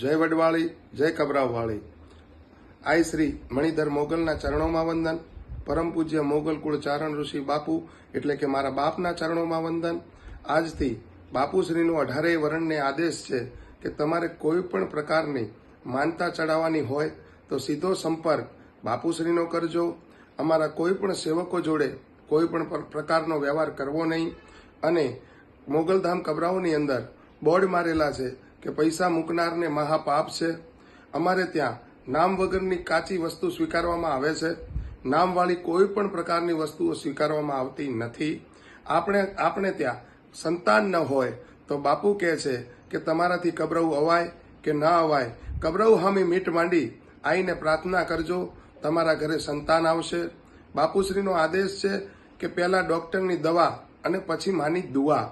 જય વડવાળી, જય કબરાવવાળી. આઈ શ્રી મણિધર મોગલના ચરણોમાં વંદન. પરમ પૂજ્ય મોગલ કુળ ચારણ ઋષિ બાપુ, એટલે કે મારા બાપના ચરણોમાં વંદન. આજથી બાપુશ્રીનો અઢારેય વરણને આદેશ છે કે તમારે કોઈ પણ પ્રકારની માનતા ચડાવવાની હોય તો સીધો સંપર્ક બાપુશ્રીનો કરજો. અમારા કોઈ પણ સેવકો જોડે કોઈ પણ પ્રકારનો વ્યવહાર કરવો નહીં. અને મોગલધામ કબરાઓની અંદર બોર્ડ મારેલા છે. કે પૈસા મૂકનારને મહાપાપ છે? અમારે ત્યાં નામ વગરની કાચી વસ્તુ સ્વીકારવામાં આવે છે. નામવાળી કોઈ પણ પ્રકારની વસ્તુઓ સ્વીકારવામાં આવતી નથી. આપણે આપણે ત્યાં સંતાન ન હોય તો બાપુ કહે છે કે તમારાથી કબરવું અવાય કે ન અવાય. કબરવ હામી મીટ માંડી આવીને પ્રાર્થના કરજો, તમારા ઘરે સંતાન આવશે. બાપુશ્રીનો આદેશ છે કે પહેલાં ડૉક્ટરની દવા અને પછી માની દુઆ.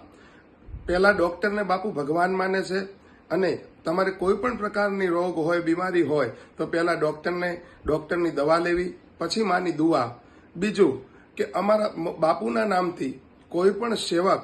પહેલાં ડૉક્ટરને બાપુ ભગવાન માને છે અને તમારે કોઈ પણ પ્રકારની રોગ હોય, બીમારી હોય, તો પહેલાં ડૉક્ટરને, ડૉક્ટરની દવા લેવી, પછી માની દુઆ. બીજું કે અમારા બાપુના નામથી કોઈ પણ સેવક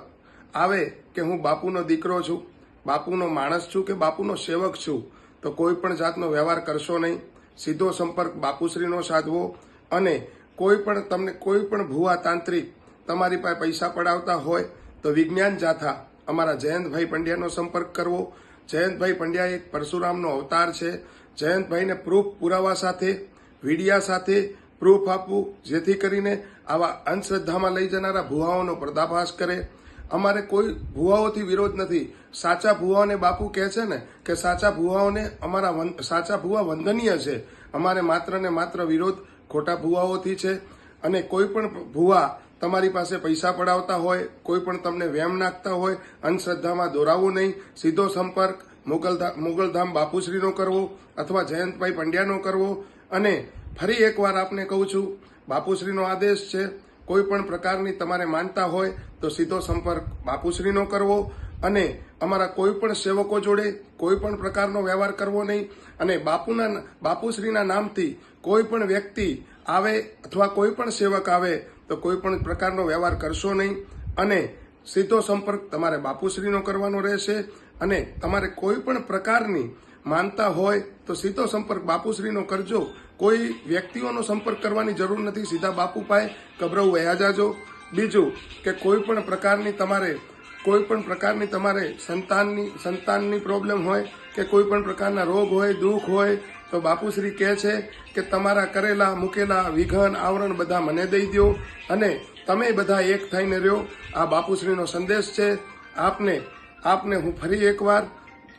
આવે કે હું બાપુનો દીકરો છું, બાપુનો માણસ છું કે બાપુનો સેવક છું, તો કોઈ પણ જાતનો વ્યવહાર કરશો નહીં. સીધો સંપર્ક બાપુશ્રીનો સાધવો અને કોઈ પણ તમને કોઈ પણ ભૂવા તાંત્રિક તમારી પાસે પૈસા પડાવતા હોય, તો વિજ્ઞાન જાથા, અમારા જયંતભાઈ પંડ્યાનો સંપર્ક કરવો. જયંતભાઈ પંડ્યા એક પરશુરામનો અવતાર છે. જયંતભાઈને પ્રૂફ પુરાવા સાથે, વિડિયા સાથે પ્રૂફ આપવું, જેથી કરીને આવા અંધશ્રદ્ધામાં લઈ જનારા ભુવાઓનો પર્દાફાશ કરે. અમારે કોઈ ભુવાઓથી વિરોધ નથી. સાચા ભુવાઓને બાપુ કહે છે ને કે સાચા ભુવાઓને અમારા સાચા ભુવા વંદનીય છે. અમારે માત્ર ને માત્ર વિરોધ ખોટા ભુવાઓથી છે. અને કોઈ પણ ભુવા તમારી પાસે પૈસા પડાવતા હોય, કોઈ પણ તમને વેમ નાખતા હોય, અંધશ્રદ્ધામાં દોરાવવું નહીં, સીધો સંપર્ક મુગલધા મુગલધામ બાપુશ્રીનો કરવો અથવા જયંતભાઈ પંડ્યાનો કરવો. અને ફરી એકવાર આપને કહું છું, બાપુશ્રીનો આદેશ છે, કોઈ પણ પ્રકારની તમારે માનતા હોય, તો સીધો સંપર્ક બાપુશ્રીનો કરવો. અને અમારા કોઈ પણ સેવકો જોડે કોઈ પણ પ્રકારનો વ્યવહાર કરવો નહીં. અને બાપુના, બાપુશ્રીના નામથી કોઈ પણ વ્યક્તિ આવે અથવા કોઈ પણ સેવક આવે તો કોઈ પણ પ્રકારનો વ્યવહાર કરશો નહીં અને સીધો સંપર્ક તમારે બાપુશ્રીનો કરવાનો રહેશે અને તમારે કોઈ પણ પ્રકારની માનતા હોય તો સીધો સંપર્ક બાપુશ્રીનો કરજો. કોઈ વ્યક્તિઓનો સંપર્ક કરવાની જરૂર નથી. સીધા બાપુ પાય કબરવ વયા જાજો. બીજું કે કોઈ પણ પ્રકારની તમારે, કોઈ પણ પ્રકારની તમારે સંતાનની સંતાનની પ્રોબ્લેમ હોય કે કોઈ પણ પ્રકારના રોગ હોય, દુઃખ હોય તો બાપુશ્રી કહે છે કે તમારા કરેલા, મૂકેલા વિઘન, આવરણ બધા મને દઈ દો અને તમે બધા એક થઈને રહ્યો. આ બાપુશ્રીનો સંદેશ છે. આપને આપને હું ફરી એકવાર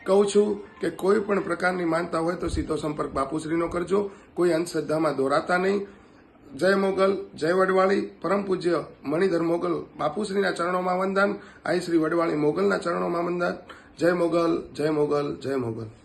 કહું છું કે કોઈ પણ પ્રકારની માનતા હોય તો સીધો સંપર્ક બાપુશ્રીનો કરજો. કોઈ અંધશ્રદ્ધામાં દોરાતા નહીં. જય મોગલ, જય વડવાળી. પરમ પૂજ્ય મણિધર મોગલ, બાપુશ્રીના ચરણોમાં વંદન. આઈ શ્રી વડવાળી મોગલના ચરણોમાં વંદન. જય મોગલ જય મોગલ જય મોગલ.